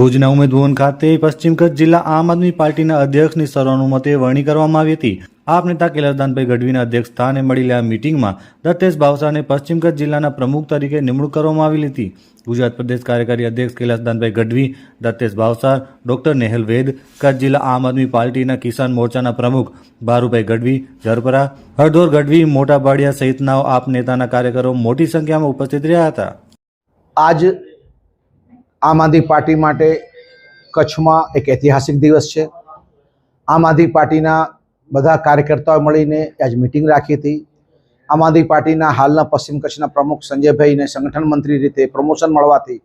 ભુજના ઉમેદભવન ખાતે પશ્ચિમ કચ્છ જિલ્લા આમ આદમી પાર્ટીના અધ્યક્ષની સર્વાનુમતે વરણી કરવામાં આવી હતી. આપ નેતા કેલાસદાનભાઈ ગઢવીના અધ્યક્ષ સ્થાને મળેલી આ મિટિંગમાં દત્તેશ ભાવસાને પશ્ચિમ કચ્છ જિલ્લાના પ્રમુખ તરીકે નિમણૂક કરવામાં આવેલી હતી. ગુજરાત પ્રદેશ કાર્યકારી અધ્યક્ષ કૈલાસદાનભાઈ ગઢવી, દત્તેશ ભાવસાર ડોક્ટર નેહલ વેદ, કચ્છ જિલ્લા આમ આદમી પાર્ટીના કિસાન મોરચાના પ્રમુખ ભારુભાઈ ગઢવી, ઝરપરા હરદોર ગઢવી, મોટા બાડિયા સહિતના આપ નેતાના કાર્યકરો મોટી સંખ્યામાં ઉપસ્થિત રહ્યા હતા. આજ આમ આદમી પાર્ટી માટે કચ્છમાં એક ઐતિહાસિક દિવસ છે. આમ આદમી પાર્ટીના બધા કાર્યકર્તાઓ મળીને આજ મિટિંગ રાખી હતી. આમ આદમી પાર્ટીના હાલના પશ્ચિમ કચ્છના પ્રમુખ સંજયભાઈને સંગઠન મંત્રી રીતે પ્રમોશન મળવાથી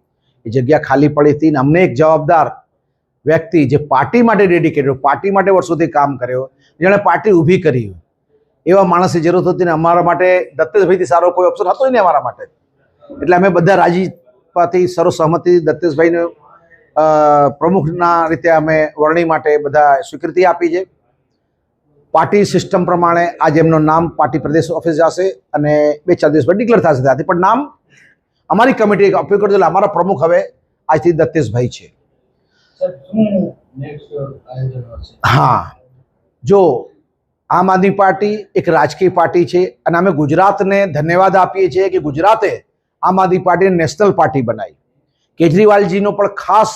એ જગ્યા ખાલી પડી હતી અને અમને એક જવાબદાર વ્યક્તિ જે પાર્ટી માટે ડેડિકેટેડ પાર્ટી માટે વર્ષોથી કામ કર્યો જેણે પાર્ટી ઊભી કરી એવા માણસની જરૂરત હતી ને અમારા માટે દત્તેશભાઈથી સારો કોઈ ઓપ્શન હતો નહીં અમારા માટે. એટલે અમે બધા રાજીપાથી સર્વસહમતિ દત્તેશભાઈને અ, પ્રમુખના રીતે અમે વરણી માટે બધા સ્વીકૃતિ આપી છે. પાર્ટી સિસ્ટમ પ્રમાણે આજે એમનું નામ પાર્ટી પ્રદેશ ઓફિસ જશે અને બે ચાર દિવસ બાદ ડિક્લેર થશે ત્યાંથી. પણ નામ અમારી કમિટી અપીલ એટલે અમારા પ્રમુખ હવે આજથી દત્તેશભાઈ છે. હા. જો આમ આદમી પાર્ટી એક રાજકીય પાર્ટી છે અને અમે ગુજરાતને ધન્યવાદ આપીએ છીએ કે ગુજરાતે આમ આદમી પાર્ટીને નેશનલ પાર્ટી બનાવી. કેજરીવાલજીનો પણ ખાસ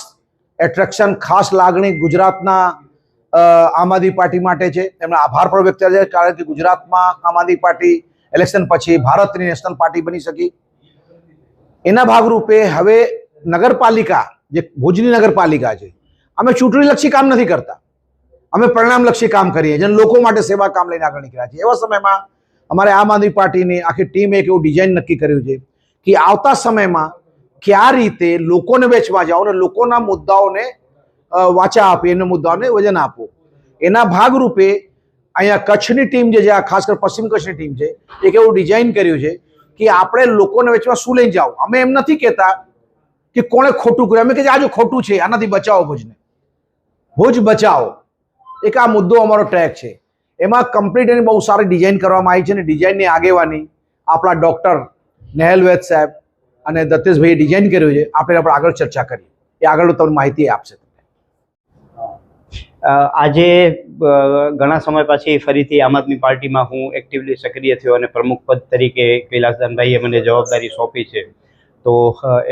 એટ્રેક્શન ખાસ લાગણી ગુજરાતના આમ આદમી પાર્ટી માટે છે. એમનો આભાર પણ વ્યક્ત છે, કારણ કે ગુજરાતમાં આમ આદમી પાર્ટી ઇલેક્શન પછી ભારતની નેશનલ પાર્ટી બની શકી. એના ભાગરૂપે હવે નગરપાલિકા, જે ભુજની નગરપાલિકા છે, અમે ચૂંટણીલક્ષી કામ નથી કરતા. અમે પરિણામલક્ષી કામ કરીએ જેને લોકો માટે સેવા કામ લઈને આગળ નીકળ્યા છીએ. એવા સમયમાં અમારે આમ આદમી પાર્ટીની આખી ટીમે એક એવું ડિઝાઇન નક્કી કર્યું છે. કે આવતા સમયમાં કયા રીતે લોકોને વેચવા જાઓ અને લોકોના મુદ્દાઓને વાંચા આપી, એના મુદ્દાઓને વજન આપો. એના ભાગરૂપે અહીંયા કચ્છની ટીમ જે આ ખાસ કરી પશ્ચિમ કચ્છની ટીમ છે, એક એવું ડિઝાઇન કર્યું છે કે આપણે લોકોને વેચવા શું લઈને જાઓ. અમે એમ નથી કહેતા કે કોણે ખોટું કર્યું. અમે કે આજે ખોટું છે, આનાથી બચાવો ભુજને. ભુજ બચાવો. એક આ મુદ્દો અમારો ટ્રેક છે. એમાં કમ્પ્લીટ એની બહુ સારી ડિઝાઇન કરવામાં આવી છે અને ડિઝાઇનની આગેવાની આપણા ડૉક્ટર નેહલ વેદ સાહેબ અને દત્તેશભાઈએ ડિઝાઇન કર્યું છે. આપણે આપણે આગળ ચર્ચા કરીએ. એ આગળ તમને માહિતી આપશે. આજે ઘણા સમય પછી ફરીથી આમ આદમી પાર્ટીમાં હું એક્ટિવલી સક્રિય થયો અને પ્રમુખ પદ તરીકે કૈલાસદાનભાઈએ મને જવાબદારી સોંપી છે. તો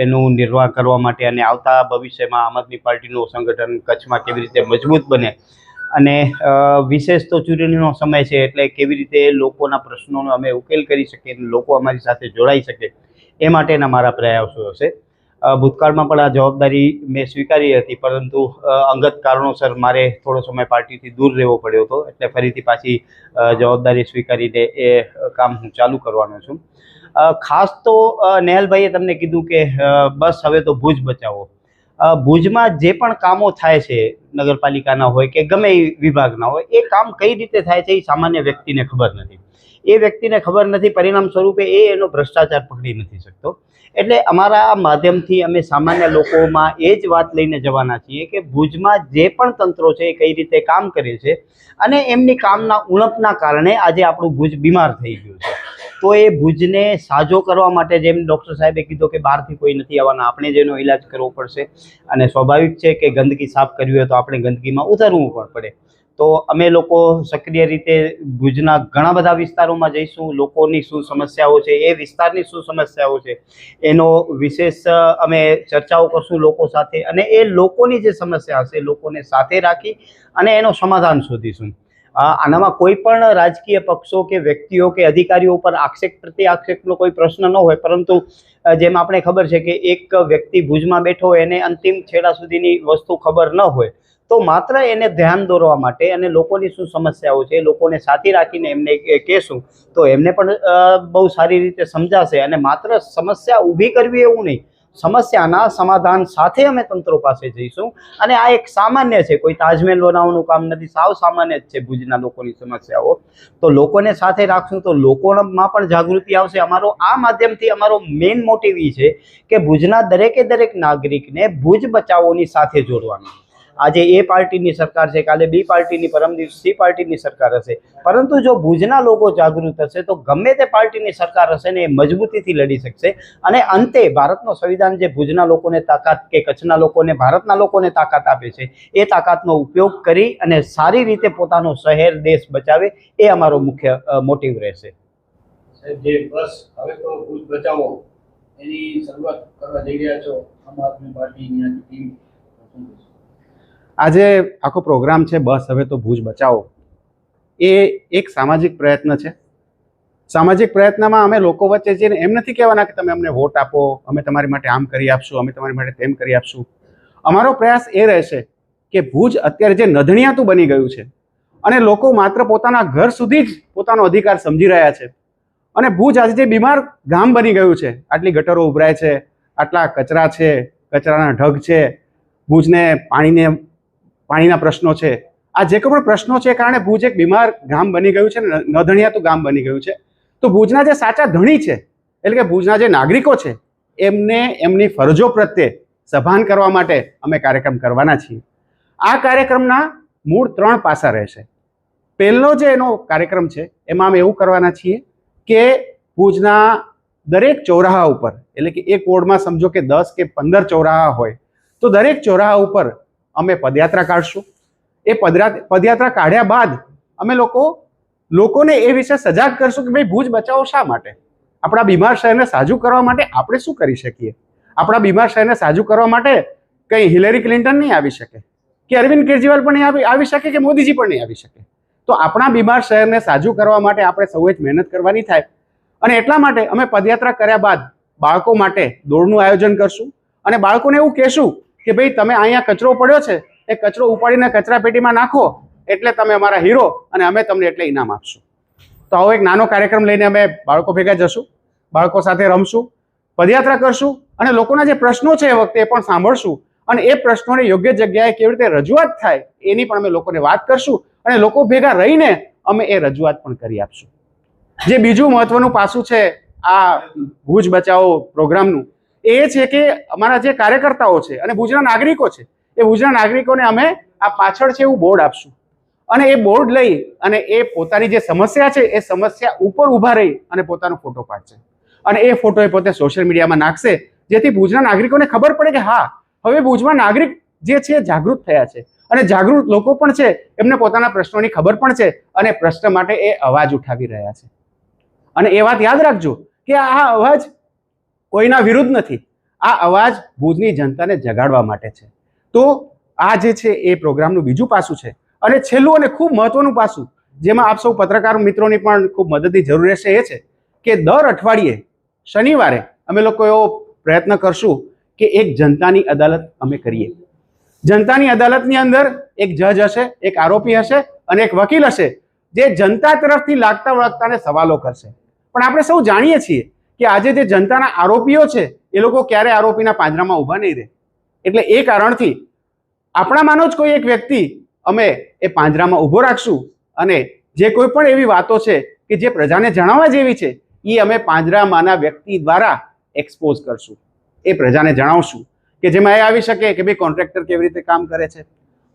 એનું નિર્વાહ કરવા માટે અને આવતા ભવિષ્યમાં આમ આદમી પાર્ટીનું સંગઠન કચ્છમાં કેવી રીતે મજબૂત બને અને વિશેષ તો ચૂંટણીનો સમય છે એટલે કેવી રીતે લોકોના પ્રશ્નોનો અમે ઉકેલ કરી શકીએ અને લોકો અમારી સાથે જોડાઈ શકે એ માટેના મારા પ્રયાસો હશે. ભૂતકાળમાં પણ આ જવાબદારી મેં સ્વીકારી હતી, પરંતુ અંગત કારણોસર મારે થોડો સમય પાર્ટીથી દૂર રહેવો પડ્યો હતો, એટલે ફરીથી પાછી જવાબદારી સ્વીકારીને એ કામ હું ચાલુ કરવાનો છું. ખાસ તો નેહલભાઈએ તમને કીધું કે બસ હવે તો ભુજ બચાવો. ભુજમાં જે પણ કામો થાય છે, નગરપાલિકાના હોય કે ગમે એ વિભાગના હોય, એ કામ કઈ રીતે થાય છે એ સામાન્ય વ્યક્તિને ખબર નથી. એ વ્યક્તિને ખબર નથી, પરિણામ સ્વરૂપે એ એનો ભ્રષ્ટાચાર પકડી નથી શકતો. એટલે અમારા માધ્યમથી અમે સામાન્ય લોકોમાં એ જ વાત લઈને જવાના છીએ કે ભુજમાં જે પણ તંત્રો છે એ કઈ રીતે કામ કરે છે અને એમની કામના ઉણપના કારણે આજે આપણું ભુજ બીમાર થઈ ગયું છે. તો એ ભુજને સાજો કરવા માટે જેમ ડૉક્ટર સાહેબે કીધું કે બહારથી કોઈ નથી આવવાના, આપણે જ એનો ઈલાજ કરવો પડશે. અને સ્વાભાવિક છે કે ગંદકી સાફ કરવી હોય તો આપણે ગંદકીમાં ઉતરવું પણ પડે. તો અમે લોકો સક્રિય રીતે ભુજના ઘણા બધા વિસ્તારોમાં જઈશું. લોકોની શું સમસ્યાઓ છે, એ વિસ્તારની શું સમસ્યાઓ છે, એનો વિશેષ અમે ચર્ચાઓ કરશું લોકો સાથે. અને એ લોકોની જે સમસ્યા હશે લોકોને સાથે રાખી અને એનો સમાધાન શોધીશું. આનામાં કોઈ પણ રાજકીય પક્ષો કે વ્યક્તિઓ કે અધિકારીઓ ઉપર આક્ષેપ પ્રત્યે આક્ષેપનો કોઈ પ્રશ્ન ન હોય, પરંતુ જેમ આપણે ખબર છે કે એક વ્યક્તિ ભુજમાં બેઠો એને અંતિમ છેડા સુધીની વસ્તુ ખબર ન હોય, તો માત્ર એને ધ્યાન દોરવા માટે અને લોકોની શું સમસ્યાઓ છે લોકોને સાથી રાખીને એમને કહેશું, તો એમને પણ બહુ સારી રીતે સમજાશે અને માત્ર સમસ્યા ઊભી કરવી એવું નહીં સમસ્યાના સમાધાન સાથે અમે તંત્રો પાસે જઈશું. અને આ એક સામાન્ય છે, કોઈ તાજમહેલ બનાવવાનું કામ નથી, સાવ સામાન્ય જ છે ભુજના લોકોની સમસ્યાઓ. તો લોકોને સાથે રાખશું તો લોકોમાં પણ જાગૃતિ આવશે. અમારો આ માધ્યમથી અમારો મેઇન મોટિવ છે કે ભુજના દરેકે દરેક નાગરિકને ભુજ બચાવોની સાથે જોડવાનું. આજે એ પાર્ટીની સરકાર છે કાલે બી પાર્ટીની પરમ દિવસ સી પાર્ટીની સરકાર હશે. પરંતુ જો ભુજના લોકો જાગૃત હશે, તો ગમે તે પાર્ટીની સરકાર હશે ને એ મજબૂતીથી લડી શકશે. અને અંતે ભારતનો સંવિધાન જે ભુજના લોકોને તાકાત કે કચ્છના લોકોને, ભારતના લોકોને તાકાત આપે છે, એ તાકાતનો ઉપયોગ કરી અને સારી રીતે પોતાનો શહેર, દેશ બચાવે, એ અમારો મુખ્ય મોટિવ રહેશે. એની શરૂઆત કરવા જઈ રહ્યા છો આમ આદમી પાર્ટીની ટીમ? આજે આખો પ્રોગ્રામ છે બસ, હવે તો ભુજ બચાવો. એ એક સામાજિક પ્રયત્ન છે. સામાજિક પ્રયત્નમાં અમે લોકો વચ્ચે જઈને એમ નથી કહેવાના કે તમે અમને વોટ આપો, અમે તમારી માટે આમ કરી આપશું, અમે તમારી માટે તેમ કરી આપશું. અમારો પ્રયાસ એ રહેશે કે ભુજ અત્યારે જે નધણિયાતું બની ગયું છે અને લોકો માત્ર પોતાના ઘર સુધી જ પોતાનો અધિકાર સમજી રહ્યા છે. અને ભુજ આજે જે બીમાર ગામ બની ગયું છે, આટલી ગટરો ઉભરાય છે, આટલા કચરા છે, કચરાના ઢગ છે, ભુજને પાણીને પાણીના પ્રશ્નો છે. આ જે કોઈ પણ પ્રશ્નો છે કારણે ભુજ એક બીમાર ગામ બની ગયું છે ને નધણિયાતું ગામ બની ગયું છે. તો ભુજના જે સાચા ધણી છે, એટલે કે ભુજના જે નાગરિકો છે, એમને, એમની ફરજો પ્રત્યે સભાન કરવા માટે અમે કાર્યક્રમ કરવાના છીએ. આ કાર્યક્રમના મૂળ ત્રણ પાસા રહેશે પહેલો જે એનો કાર્યક્રમ છે, એમાં અમે એવું કરવાના છીએ કે ભુજના દરેક ચોરાહા ઉપર, એટલે કે એક વોર્ડમાં સમજો કે દસ કે પંદર ચોરાહા હોય, તો દરેક ચોરાહા ઉપર અમે પદયાત્રા કાઢશું. એ પદયાત્રા કાઢ્યા બાદ અમે લોકો, લોકોને એ વિશે સજાગ કરશું કે ભાઈ ભુજ બચાવો શા માટે? આપણા બીમાર શહેરને સાજું કરવા માટે આપણે શું કરી શકીએ? આપણા બીમાર શહેરને સાજું કરવા માટે કંઈ હિલેરી ક્લિન્ટન નહીં આવી શકે? કે અરવિંદ કેજરીવાલ પણ નહીં આવી શકે કે મોદીજી પણ નહીં આવી શકે? તો આપણા બીમાર શહેરને સાજુ કરવા માટે આપણે સૌએ જ મહેનત કરવાની થાય. અને એટલા માટે અમે પદયાત્રા કર્યા બાદ બાળકો માટે દોડનું આયોજન કરશું. અને બાળકોને એવું કહેશું કે ભાઈ તમે અહીંયા કચરો પડ્યો છે, એ કચરો ઉપાડીને કચરા પેટીમાં નાખો, એટલે તમે અમારા હીરો અને અમે તમને એટલે ઇનામ આપશું. તો આવો એક નાનો કાર્યક્રમ લઈને અમે બાળકો ભેગા જશું, બાળકો સાથે રમશું, પદયાત્રા કરશું અને લોકોના જે પ્રશ્નો છે એ વખતે એ પણ સાંભળશું. અને એ પ્રશ્નોને યોગ્ય જગ્યાએ કેવી રીતે રજૂઆત થાય એની પણ અમે લોકોને વાત કરશું અને લોકો ભેગા રહીને અમે એ રજૂઆત પણ કરી આપશું. જે બીજું મહત્વનું પાસું છે આ ભુજ બચાવો પ્રોગ્રામનું એ છે કે અમારા જે કાર્યકર્તાઓ છે અને ભુજના નાગરિકો છે, એ ભુજના નાગરિકોને અમે આ પાછળ છે એવું બોર્ડ આપશું. અને એ બોર્ડ લઈ અને એ પોતાની જે સમસ્યા છે, એ સમસ્યા ઉપર ઊભા રહી અને પોતાનો ફોટો પાડશે. અને એ ફોટો એ પોતે સોશિયલ મીડિયામાં નાખશે, જેથી ભુજના નાગરિકોને ખબર પડે કે હા, હવે ભુજમાં નાગરિક જે છે જાગૃત થયા છે. અને જાગૃત લોકો પણ છે, એમને પોતાના પ્રશ્નોની ખબર પણ છે અને પ્રશ્ન માટે એ અવાજ ઉઠાવી રહ્યા છે. અને એ વાત યાદ રાખજો કે આ અવાજ કોઈના વિરુદ્ધ નથી. આ અવાજ ભુજની જનતાને જગાડવા માટે છે. તો આ જે છે એ પ્રોગ્રામનું બીજું પાસું છે. અને છેલ્લું અને ખૂબ મહત્વનું પાસું, જેમાં આપ સૌ પત્રકાર મિત્રોની પણ ખૂબ મદદની જરૂર રહેશે એ છે કે દર અઠવાડિયે, શનિવારે અમે લોકો એવો પ્રયત્ન કરશું કે એક જનતાની અદાલત અમે કરીએ. જનતાની અદાલતની અંદર એક જજ હશે, એક આરોપી હશે અને એક વકીલ હશે, જે જનતા તરફથી લાગતા વળગતાને સવાલો કરશે. પણ આપણે સૌ જાણીએ છીએ કે આજે જે જનતાના આરોપીઓ છે, એ લોકો ક્યારે આરોપીના પાંજરામાં ઊભા નહીં રહે? એટલે એ કારણથી આપણામાંનો જ કોઈ એક વ્યક્તિ, અમે એ પાંજરામાં ઊભો રાખશું અને જે કોઈ પણ એવી વાતો છે કે જે પ્રજાને જણાવવા જેવી છે એ અમે પાંજરામાંના વ્યક્તિ દ્વારા એક્સપોઝ કરશું. એ પ્રજાને જણાવશું કે જેમાં એ આવી શકે કે ભાઈ કોન્ટ્રાક્ટર કેવી રીતે કામ કરે છે,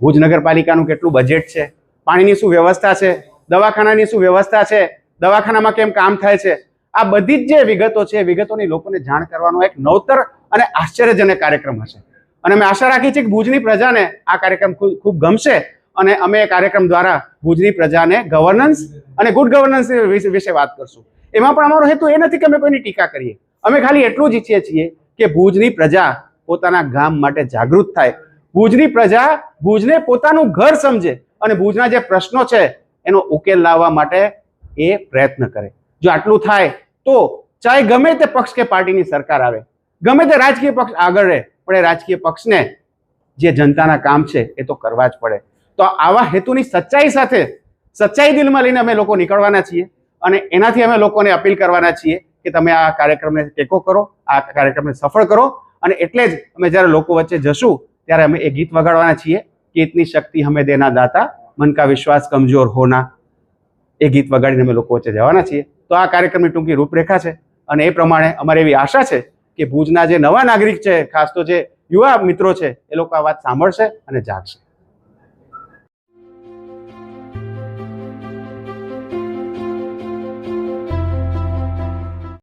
ભુજ નગરપાલિકાનું કેટલું બજેટ છે, પાણીની શું વ્યવસ્થા છે, દવાખાનાની શું વ્યવસ્થા છે, દવાખાનામાં કેમ કામ થાય છે આ બધી જ જે વિગતો છે વિગતોની લોકોને જાણ કરવાનો એક નવતર અને આશ્ચર્યજનક કાર્યક્રમ હશે. અને અમે આશા રાખી છે કે ભુજની પ્રજાને આ કાર્યક્રમ ખૂબ ગમશે અને અમે એ કાર્યક્રમ દ્વારા ભુજની પ્રજાને ગવર્નન્સ અને ગુડ ગવર્નન્સ વિશે વાત કરશું. એમાં પણ અમારો હેતુ એ નથી કે અમે કોઈની ટીકા કરીએ. અમે ખાલી એટલું જ ઈચ્છીએ છીએ કે ભુજની પ્રજા પોતાના ગામ માટે જાગૃત થાય. ભુજની પ્રજા ભુજને પોતાનું ઘર સમજે અને ભુજના જે પ્રશ્નો છે, એનો ઉકેલ લાવવા માટે એ પ્રયત્ન કરે. જો આટલું થાય તો ચાહે ગમે તે પક્ષ કે પાર્ટીની સરકાર આવે, ગમે તે રાજકીય પક્ષ આગળ રહે, પણ એ રાજકીય પક્ષને જે જનતાના કામ છે એ તો કરવા જ પડે. તો આવા હેતુની સચ્ચાઈ સાથે, સચ્ચાઈ દિલમાં લઈને અમે લોકો નીકળવાના છીએ અને એનાથી અમે લોકોને અપીલ કરવાના છીએ કે તમે આ કાર્યક્રમને ટેકો કરો, આ કાર્યક્રમને સફળ કરો અને એટલે જ અમે જ્યારે લોકો વચ્ચે જશું, ત્યારે અમે એ ગીત વગાડવાના છીએ કે ઇતની શક્તિ હમે દેના દાતા, મન કા વિશ્વાસ કમજોર હોના. એ ગીત વગાડીને અમે લોકો વચ્ચે જવાના છીએ. તો આ કાર્યક્રમની ટૂંકી રૂપરેખા છે અને એ પ્રમાણે અમારે એવી આશા છે કે ભુજના જે નવા નાગરિક છે, ખાસ તો જે યુવા મિત્રો છે, એ લોકો આ વાત સાંભળશે અને જાગશે.